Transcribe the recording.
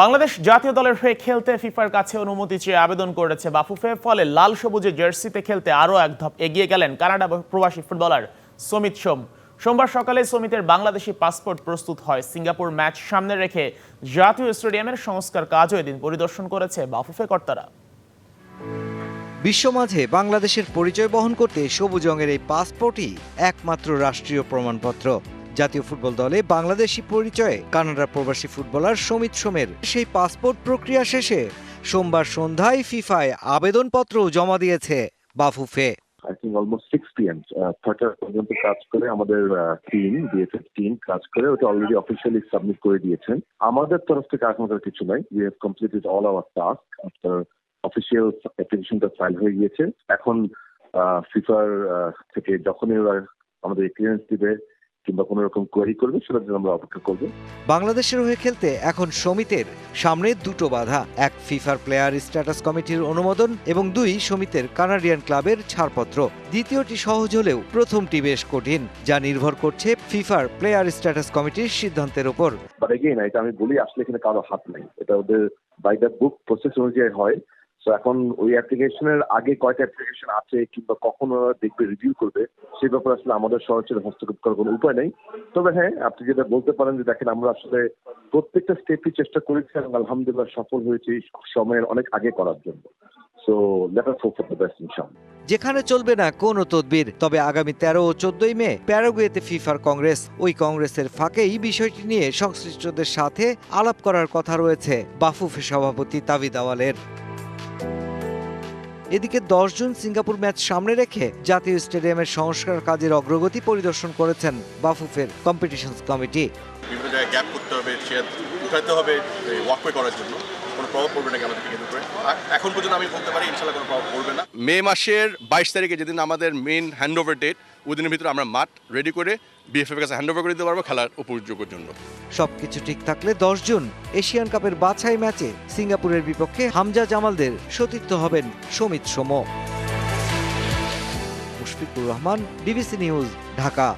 বাংলাদেশ জাতীয় দলের হয়ে খেলতে ফিফার কাছে অনুমতি চেয়ে আবেদন করেছে বাফুফে। ফলে লাল সবুজে জার্সিতে খেলতে আরও এক ধাপ এগিয়ে গেলেন কানাডা প্রবাসী ফুটবলার সমিত সোম। সোমবার সকালে সমিতের বাংলাদেশি পাসপোর্ট প্রস্তুত হয়। সিঙ্গাপুর ম্যাচ সামনে রেখে জাতীয় স্টেডিয়ামের সংস্কার কাজও এদিন পরিদর্শন করেছে বাফুফে কর্তারা। বিশ্ব মাঝে বাংলাদেশের পরিচয় বহন করতে সবুজ রঙের এই পাসপোর্টই একমাত্র রাষ্ট্রীয় প্রমাণপত্র। জাতীয় ফুটবল দলে বাংলাদেশি পরিচয়ে কানাডার প্রবাসী ফুটবলার সমিত সোমের সেই পাসপোর্ট প্রক্রিয়া শেষে সোমবার সন্ধ্যায় ফিফায় আবেদনপত্র জমা দিয়েছে Bafufe. I think almost six PM ছয়টা পর্যন্ত কাজ করে আমাদের টিম বিএফএফ টিম কাজ করে ওটা অলরেডি অফিসিয়ালি সাবমিট করে দিয়েছেন। আমাদের তরফ থেকে আর কিছু নাই। We have completed all our task after official অ্যাপ্লিকেশনটা ফাইল হয়ে গিয়েছে। এখন ফিফার থেকে যখনই ওরা আমাদের ক্লিয়ারেন্স দিবে কিংবা কোনো রকম কোয়ারি করবে সেটার জন্য আমরা অপেক্ষা করব। বাংলাদেশের হয়ে খেলতে এখন সমিতের সামনে দুটো বাধা এক ফিফার প্লেয়ার স্ট্যাটাস কমিটির অনুমোদন এবং দুই সমিতের কানাডিয়ান ক্লাবের ছাড়পত্র। দ্বিতীয়টি সহজ হলেও প্রথমটি বেশ কঠিন যা নির্ভর করছে ফিফার প্লেয়ার স্ট্যাটাস কমিটির সিদ্ধান্তের উপর। এটা আমি বলি আসলে এখানে কারও হাত নেই। এটা ওদের বাই দ্য বুক প্রসেস অনুযায়ী হয়। তো এখন ওই অ্যাপ্লিকেশনের আগে কয়টা অ্যাপ্লিকেশন আছে কিংবা কখন ওরা দেখবে রিভিউ করবে সেই ব্যাপারে আসলে আমাদের সরাসরি হস্তক্ষেপ করার কোনো উপায় নেই। তবে হ্যাঁ আপনি যেটা বলতে পারেন যে দেখেন, আমরা আসলে প্রত্যেকটা স্টেপই চেষ্টা করেছি এবং আলহামদুলিল্লাহ সফল হয়েছি সময়ের অনেক আগে করার জন্য। So let us hope for the best ইনশাআল্লাহ যেখানে চলবে না কোনো তদবির, তবে আগামী তেরো ও চোদ্দই মে প্যারাগুয়েতে ফিফার কংগ্রেস, ওই কংগ্রেসের ফাঁকেই বিষয়টি নিয়ে সংশ্লিষ্টদের সাথে আলাপ করার কথা রয়েছে বাফুফে সভাপতি তাবিদ আওয়ালের। এদিকে দশ জুন সিঙ্গাপুর ম্যাচ সামনে রেখে জাতীয় স্টেডিয়ামের সংস্কার কাজের অগ্রগতি পরিদর্শন করেছেন বাফুফের কম্পিটিশন কমিটি বিভিন্ন জায়গায় গ্যাপ করতে হবে উঠাতে হবে ওয়াকওয়ে করার জন্য। কোনো প্রভাব পড়বে নাকি আমাদের কেন্দ্র করে? এখন পর্যন্ত আমি বলতে পারি ইনশাল্লাহ কোনো প্রভাব পড়বে না। মে মাসের বাইশ তারিখে যেদিন আমাদের মেন হ্যান্ড ওভার ডেট ওই দিনের ভিতরে আমরা মাঠ রেডি করে বিএফএফ কাছে হ্যান্ড ওভার করে দিতে পারব খেলার উপযোগের জন্য। সবকিছু ঠিক থাকলে দশ জুন এশিয়ান কাপের বাছাই ম্যাচে সিঙ্গাপুরের বিপক্ষে হামজা জামালদের সতীর্থ হবেন সমিত সোম। Mushfiqur Rahman DBC news Dhaka.